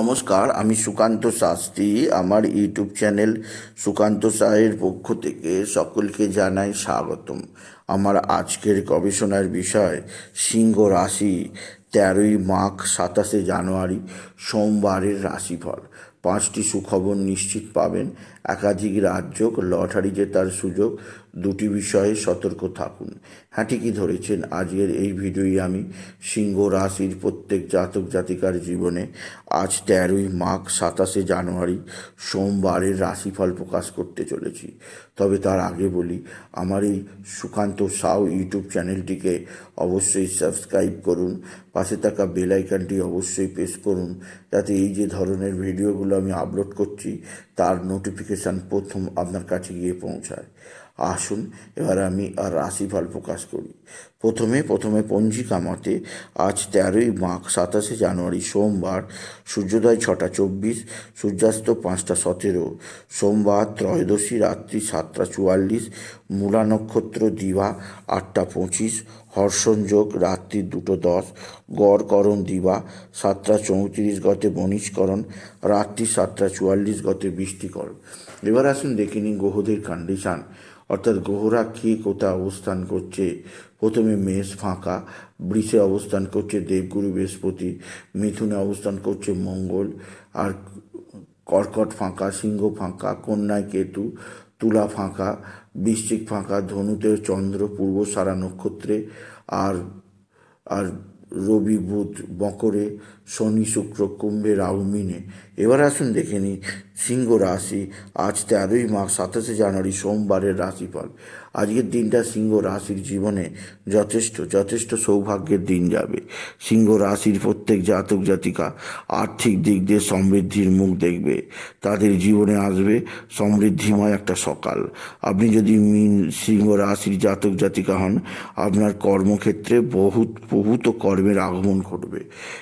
নমস্কার, আমি সুকান্ত শাস্ত্রী। আমার ইউটিউব চ্যানেল সুকান্ত সাহের পক্ষ থেকে সকলকে জানাই স্বাগতম। আমার আজকের গবেষণার বিষয়, সিংহ রাশি, তেরোই মাঘ, সাতাশে জানুয়ারি, সোমবারের রাশিফল। পাঁচটি সুখবর নিশ্চিত পাবেন। একাধিক রাজ্য লটারি জেতার সুযোগ দুটি বিষয়ে সতর্ক থাকুন। হ্যাঁ ঠিকই ধরেছেন? আজকের এই ভিডিওই আমি। সিংহ রাশির প্রত্যেক জাতক জাতিকার জীবনে আজ তেরোই মাঘ, সাতাশে জানুয়ারি সোমবারের রাশিফল প্রকাশ করতে চলেছি। তবে তার আগে বলি, আমার এই সুকান্ত সাউ ইউটিউব চ্যানেলটিকে অবশ্যই সাবস্ক্রাইব করুন। পাশে থাকা বেল আইকনটি অবশ্যই প্রেস করুন। যাতে এই যে ধরনের ভিডিওগুলো আমি আপলোড করছি, তার নোটিফিকেশান প্রথম আপনার কাছে গিয়ে পৌঁছায়। আসুন এবার আমি আর রাশিফল প্রকাশ করি। প্রথমে প্রথমে পঞ্জিকা মতে আজ তেরোই মাঘ, সাতাশে জানুয়ারি, সোমবার, সূর্যোদয় ছটা চব্বিশ, সূর্যাস্ত পাঁচটা সতেরো, সোমবার ত্রয়োদশী রাত্রি সাতটা চুয়াল্লিশ, মূলা নক্ষত্র দিবা আটটা পঁচিশ, হর্ষণযোগ রাত্রি দুটো দশ, গড়করণ দিবা সাতটা চৌত্রিশ গতে বনিষ্করণ রাত্রি সাতটা চুয়াল্লিশ গতে বৃষ্টিকরণ এবার আসুন দেখে নিন গ্রহদের কন্ডিশান অর্থাৎ গ্রহরা কে কোথায় অবস্থান করছে। প্রথমে মেষ ফাঁকা, বৃষে অবস্থান করছে দেবগুরু বৃহস্পতি, মিথুনে অবস্থান করছে মঙ্গল, আর কর্কট ফাঁকা, সিংহ ফাঁকা, কন্যায় কেতু, তুলা ফাঁকা, বৃশ্চিক ফাঁকা, ধনুতে চন্দ্র, পূর্ব সারা নক্ষত্রে, আর আর রবি, বুধ, বকরে, শনি, শুক্র, কুম্ভে, রাহু, মিনে। এবার আসুন দেখে নিই, সিংহ রাশি আজ তেরোই মাস সাতাশে জানুয়ারি, সোমবারের রাশিফল। আজকের দিনটা সিংহ রাশির জীবনে যথেষ্ট যথেষ্ট সৌভাগ্যের দিন যাবে। সিংহ রাশির প্রত্যেক জাতক জাতিকা আর্থিক দিক দিয়ে সমৃদ্ধির মুখ দেখবে। তাদের জীবনে আসবে সমৃদ্ধিময় একটা সকাল। আপনি যদি মিন সিংহ রাশির জাতক জাতিকা হন, আপনার কর্মক্ষেত্রে বহুত বহুত কর্মের আগমন ঘটবে।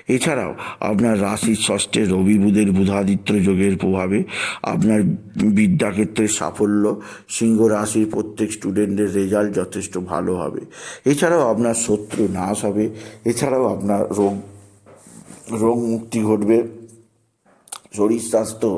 এছাড়াও আপনার রাশির ষষ্ঠে রবি বুধের বুধাদিত্য যোগের প্রভাবে আপনার বিদ্যাক্ষেত্রে সাফল্য, সিংহ রাশির প্রত্যেক স্টুডেন্টের রেজাল্ট যথেষ্ট ভালো হবে। এছাড়াও আপনার শত্রু নাশ হবে। এছাড়াও আপনার রোগ রোগ মুক্তি ঘটবে। শরীর স্বাস্থ্য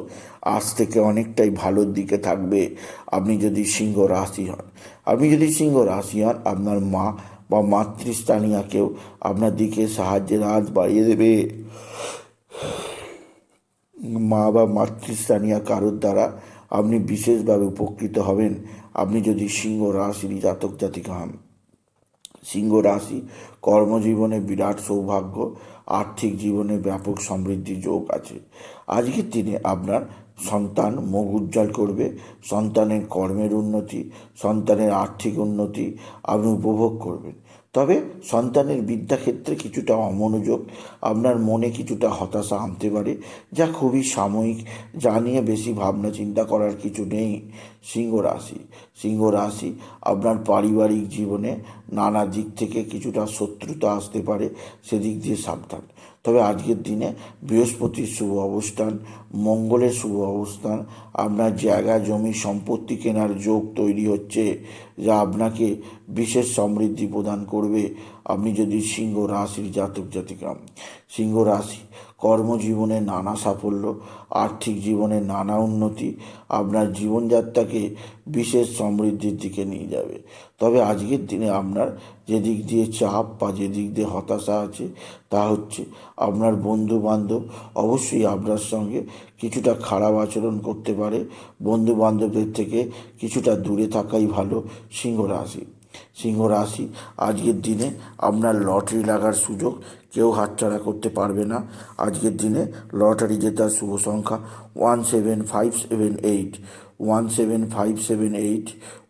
আজ থেকে অনেকটাই ভালোর দিকে থাকবে। আপনি যদি সিংহ রাশি হন, আপনি যদি সিংহ রাশি হন, আপনার মা বা মাতৃস্থানীয় কেউ আপনার দিকে সাহায্যের হাত বাড়িয়ে দেবে। মা বা মাতৃস্থানীয় কারোর দ্বারা আপনি বিশেষভাবে উপকৃত হবেন। আপনি যদি সিংহ রাশির জাতক জাতিকা হন, সিংহ রাশি কর্মজীবনে বিরাট সৌভাগ্য, আর্থিক জীবনে ব্যাপক সমৃদ্ধি যোগ আছে। আজকের দিনে আপনার সন্তান মুখ উজ্জ্বল করবে, সন্তানের কর্মের উন্নতি, সন্তানের আর্থিক উন্নতি আপনি উপভোগ করবেন। তবে সন্তানের বিদ্যাক্ষেত্রে কিছুটা অমনোযোগ, আপনার মনে কিছুটা হতাশা আনতে পারে, যা খুবই সাময়িক, যা নিয়ে বেশি ভাবনা চিন্তা করার কিছু নেই সিংহ রাশি। সিংহ রাশি আপনার পারিবারিক জীবনে নানা দিক থেকে কিছুটা শত্রুতা আসতে পারে, সেদিক দিয়ে সাবধান। তবে আজকের দিনে বৃহস্পতির শুভ অবস্থান, মঙ্গলের শুভ অবস্থান, আপনার জায়গা, জমি, সম্পত্তি কেনার যোগ তৈরি হচ্ছে, যা আপনাকে বিশেষ সমৃদ্ধি প্রদান করবে। আপনি যদি সিংহ রাশির জাতক জাতিকা, সিংহ রাশি কর্মজীবনে নানা সাফল্য, আর্থিক জীবনে নানা উন্নতি, আপনার জীবনযাত্রাকে বিশেষ সমৃদ্ধির দিকে নিয়ে যাবে। তবে আজকের দিনে আপনার যে দিক দিয়ে চাপ বা যে দিক দিয়ে হতাশা আছে, তা হচ্ছে আপনার বন্ধু বান্ধব অবশ্যই আপনার সঙ্গে কিছুটা খারাপ আচরণ করতে পারে। বন্ধু বান্ধবদের থেকে কিছুটা দূরে থাকাই ভালো সিংহ রাশি। সিংহ রাশি, আজকের দিনে আপনার লটারি লাগার সুযোগ কেউ হাতছাড়া করতে পারবে না। আজকের দিনে লটারি জেতার শুভ সংখ্যা one seven five seven eight. One seven five seven eight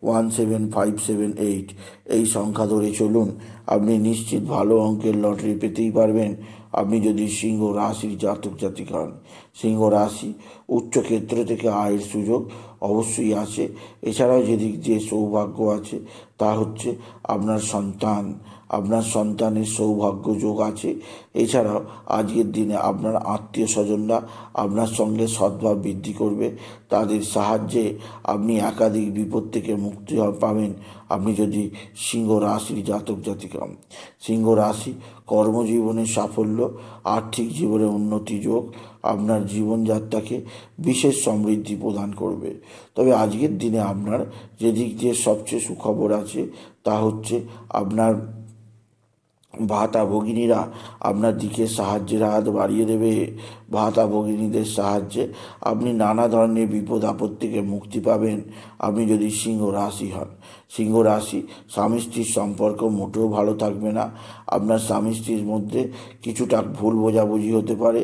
one seven five seven eight এই সংখ্যা ধরে চলুন। আপনি নিশ্চিত ভালো অঙ্কের লটারি পেতেই পারবেন। আপনি যদি সিংহ রাশির জাতক জাতিক হন, সিংহ রাশি উচ্চ ক্ষেত্র থেকে আয়ের সুযোগ অবশ্যই আছে। এছাড়াও যেদিক দিয়ে সৌভাগ্য আছে, তা হচ্ছে আপনার সন্তান। আপনার সন্তানের সৌভাগ্য যোগ আছে। এছাড়াও আজকের দিনে আপনার আত্মীয় স্বজনরা আপনার সঙ্গে সদ্ভাব বৃদ্ধি করবে। তাদের সাহায্যে আপনি একাধিক বিপদ থেকে মুক্তি পাবেন। আপনি যদি সিংহ রাশির জাতক জাতিকা সিংহ রাশি কর্মজীবনে সাফল্য, আর্থিক জীবনে উন্নতি যোগ আপনার জীবনযাত্রাকে বিশেষ সমৃদ্ধি প্রদান করবে। তবে আজকের দিনে আপনার যে দিক দিয়ে সবচেয়ে সুখবর আছে তা হচ্ছে আপনার ভাতা ভগিনীরা আপনার দিকে সাহায্যের হাত বাড়িয়ে দেবে। ভাতা ভগিনীদের সাহায্যে আপনি নানা ধরনের বিপদ আপদ থেকে মুক্তি পাবেন। আপনি যদি সিংহ রাশি হন সিংহ রাশি। স্বামী স্ত্রীর সম্পর্ক মোটেও ভালো থাকবে না। আপনার স্বামী স্ত্রীর মধ্যে কিছুটা ভুল বোঝাবুঝি হতে পারে,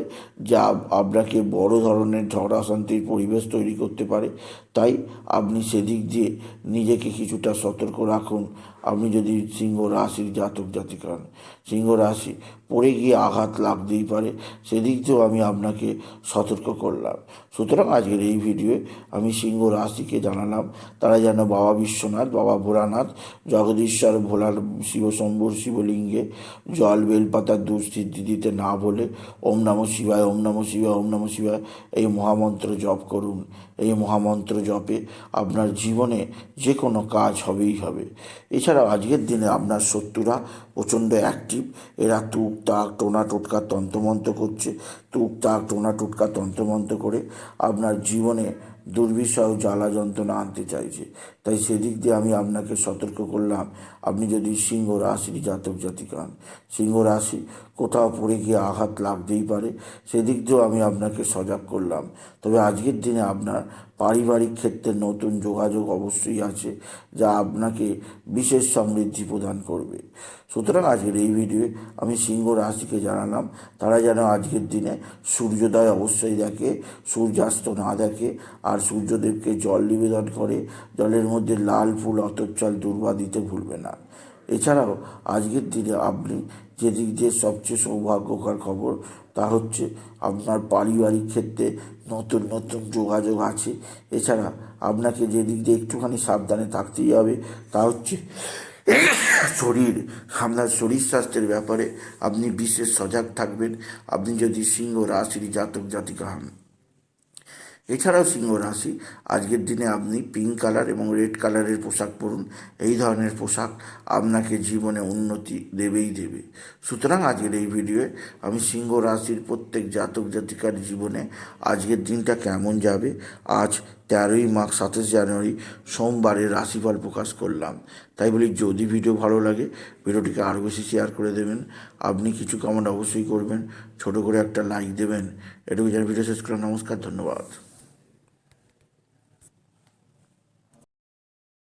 যা আপনাকে বড় ধরনের ঝগড়া শান্তির পরিবেশ তৈরি করতে পারে। তাই আপনি সেদিক দিয়ে নিজেকে কিছুটা সতর্ক রাখুন। আপনি যদি সিংহ রাশির জাতক জাতিক হন, সিংহ রাশি পড়ে গিয়ে আঘাত লাগতেই পারে। সেদিক দিয়েও আমি আপনাকে সতর্ক করলাম। সুতরাং আজকের এই ভিডিওয়ে আমি সিংহ রাশিকে জানালাম, তারা যেন বাবা বিশ্বনাথ, বাবা ভোলানাথ জগদীশ্বর ভোলার শিব শিবশম্ভুর শিবলিঙ্গে, জল বেলপাতার দুঃস্থিতি দিতে না বলে ওম নম শিবায়, ওম নম শিবায়, ওম নম শিবায় এই মহামন্ত্র জপ করুন। এই মহামন্ত্র জপে আপনার জীবনে যে কোনো কাজ হবেই হবে। এছাড়াও আজকের দিনে আপনার শত্রুরা প্রচণ্ড অ্যাক্টিভ এরা তুক, তাক, টোনা, টোটকা, তন্ত্রমন্ত্র করছে। তুক, তাক, টোনা, টোটকা, তন্ত্রমন্ত্র করে আপনার জীবনে দুর্বিষহ জ্বালা যন্ত্রণা আনতে চাইছে। তাই সেদিক দিয়ে আমি আপনাকে সতর্ক করলাম। আপনি যদি সিংহ রাশির জাতক জাতিক হন সিংহ রাশি কোথাও পড়ে গিয়ে আঘাত লাগতেই পারে, সেদিক দিয়েও আমি আপনাকে সজাগ করলাম। তবে আজকের দিনে আপনার পারিবারিক ক্ষেত্রে নতুন যোগাযোগ অবশ্যই আছে, যা আপনাকে বিশেষ সমৃদ্ধি প্রদান করবে। সুতরাং আজকের এই ভিডিওয়ে আমি সিংহ রাশিকে জানালাম, তারা যেন আজকের দিনে সূর্যোদয় অবশ্যই দেখে, সূর্যাস্ত না দেখে, আর সূর্যদেবকে জল নিবেদন করে, জলের মধ্যে লাল ফুল, অতচ্ছল, দুর্বা দিতে ভুলবে না। এছাড়াও, আজকের দিনে আপনি যেদিক দিয়ে সবচেয়ে সৌভাগ্যকর খবর, তা হচ্ছে আপনার পারিবারিক ক্ষেত্রে নতুন নতুন যোগাযোগ আছে। এছাড়া, আপনাকে যেদিক দিয়ে একটুখানি সাবধানে থাকতেই হবে, তা হচ্ছে শরীর, আপনার শরীর স্বাস্থ্যের ব্যাপারে আপনি বিশেষ সজাগ থাকবেন। আপনি যদি সিংহ রাশির জাতক, জাতিকা হন। এছাড়াও সিংহ রাশি। আজকের দিনে আপনি পিঙ্ক কালার এবং রেড কালারের পোশাক পরুন। এই ধরনের পোশাক আপনাকে জীবনে উন্নতি দেবেই দেবে। সুতরাং আজকের এই ভিডিওয়ে আমি সিংহ রাশির প্রত্যেক জাতক জাতিকার জীবনে আজকের দিনটা কেমন যাবে? আজ তেরোই মার্চ সাতাশ জানুয়ারি সোমবারের রাশিফল প্রকাশ করলাম। তাই বলি, যদি ভিডিও ভালো লাগে ভিডিওটিকে আরও বেশি শেয়ার করে দেবেন। আপনি কিছু কমেন্ট অবশ্যই করবেন। ছোট করে একটা লাইক দেবেন। এটুকু যেন ভিডিও শেষ করলাম। নমস্কার, ধন্যবাদ।